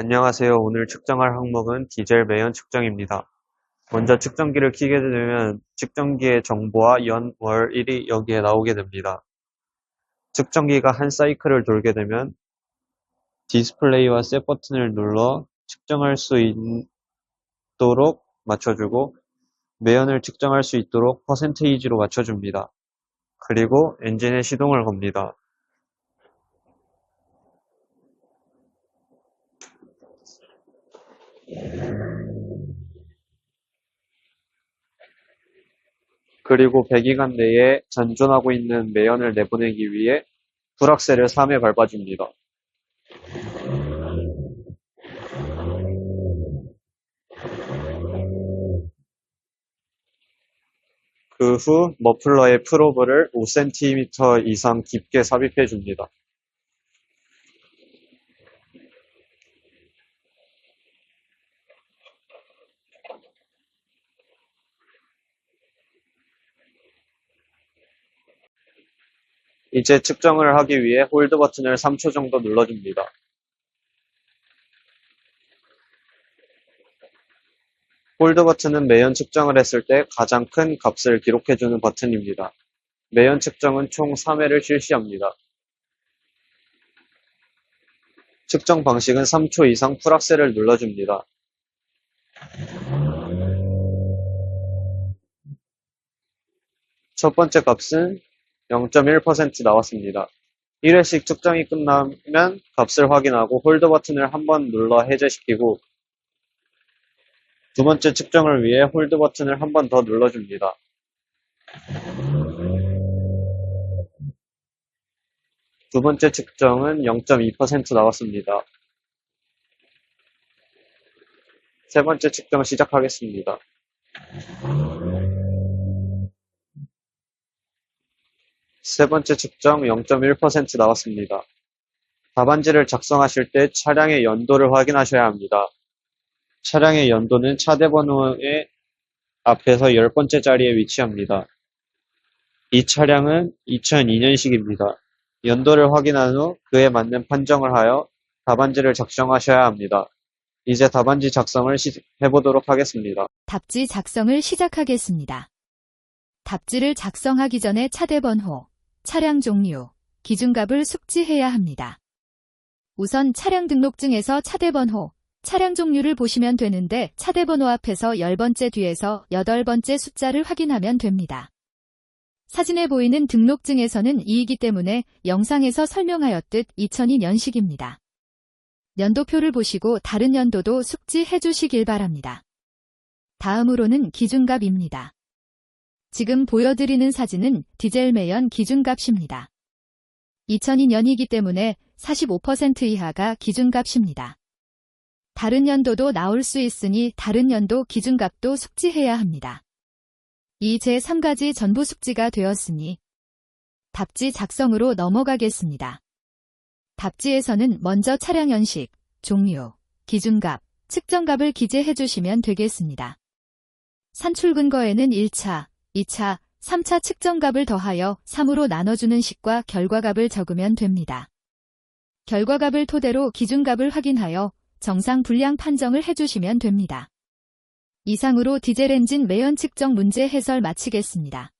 안녕하세요. 오늘 측정할 항목은 디젤 매연 측정입니다. 먼저 측정기를 켜게 되면 측정기의 정보와 연, 월, 일이 여기에 나오게 됩니다. 측정기가 한 사이클을 돌게 되면 디스플레이와 셋 버튼을 눌러 측정할 수 있도록 맞춰주고 매연을 측정할 수 있도록 퍼센테이지로 맞춰줍니다. 그리고 엔진의 시동을 겁니다. 그리고 배기관 내에 잔존하고 있는 매연을 내보내기 위해 불악셀을 3회 밟아줍니다. 그 후 머플러의 프로브를 5cm 이상 깊게 삽입해 줍니다. 이제 측정을 하기 위해 홀드 버튼을 3초 정도 눌러줍니다. 홀드 버튼은 매연 측정을 했을 때 가장 큰 값을 기록해주는 버튼입니다. 매연 측정은 총 3회를 실시합니다. 측정 방식은 3초 이상 풀악셀을 눌러줍니다. 첫 번째 값은 0.1% 나왔습니다. 1회씩 측정이 끝나면 값을 확인하고 홀드 버튼을 한 번 눌러 해제시키고 두 번째 측정을 위해 홀드 버튼을 한 번 더 눌러줍니다. 두 번째 측정은 0.2% 나왔습니다. 세 번째 측정 시작하겠습니다. 세 번째 측정 0.1% 나왔습니다. 답안지를 작성하실 때 차량의 연도를 확인하셔야 합니다. 차량의 연도는 차대 번호의 앞에서 열 번째 자리에 위치합니다. 이 차량은 2002년식입니다. 연도를 확인한 후 그에 맞는 판정을 하여 답안지를 작성하셔야 합니다. 이제 답안지 작성을 시- 해보도록 하겠습니다. 답지 작성을 시작하겠습니다. 답지를 작성하기 전에 차대 번호, 차량 종류, 기준값을 숙지해야 합니다. 우선 차량 등록증에서 차대 번호, 차량 종류를 보시면 되는데 차대 번호 앞에서 10번째 뒤에서 8번째 숫자를 확인하면 됩니다. 사진에 보이는 등록증에서는 이이기 때문에 영상에서 설명하였듯 2002년식입니다. 연도표를 보시고 다른 연도도 숙지해 주시길 바랍니다. 다음으로는 기준값입니다. 지금 보여드리는 사진은 디젤 매연 기준값입니다. 2002년이기 때문에 45% 이하가 기준값입니다. 다른 연도도 나올 수 있으니 다른 연도 기준값도 숙지해야 합니다. 이 제3가지 전부 숙지가 되었으니 답지 작성으로 넘어가겠습니다. 답지에서는 먼저 차량 연식, 종류, 기준값, 측정값을 기재해 주시면 되겠습니다. 산출 근거에는 1차, 2차, 3차 측정값을 더하여 3으로 나눠주는 식과 결과값을 적으면 됩니다. 결과값을 토대로 기준값을 확인하여 정상 불량 판정을 해주시면 됩니다. 이상으로 디젤 엔진 매연 측정 문제 해설 마치겠습니다.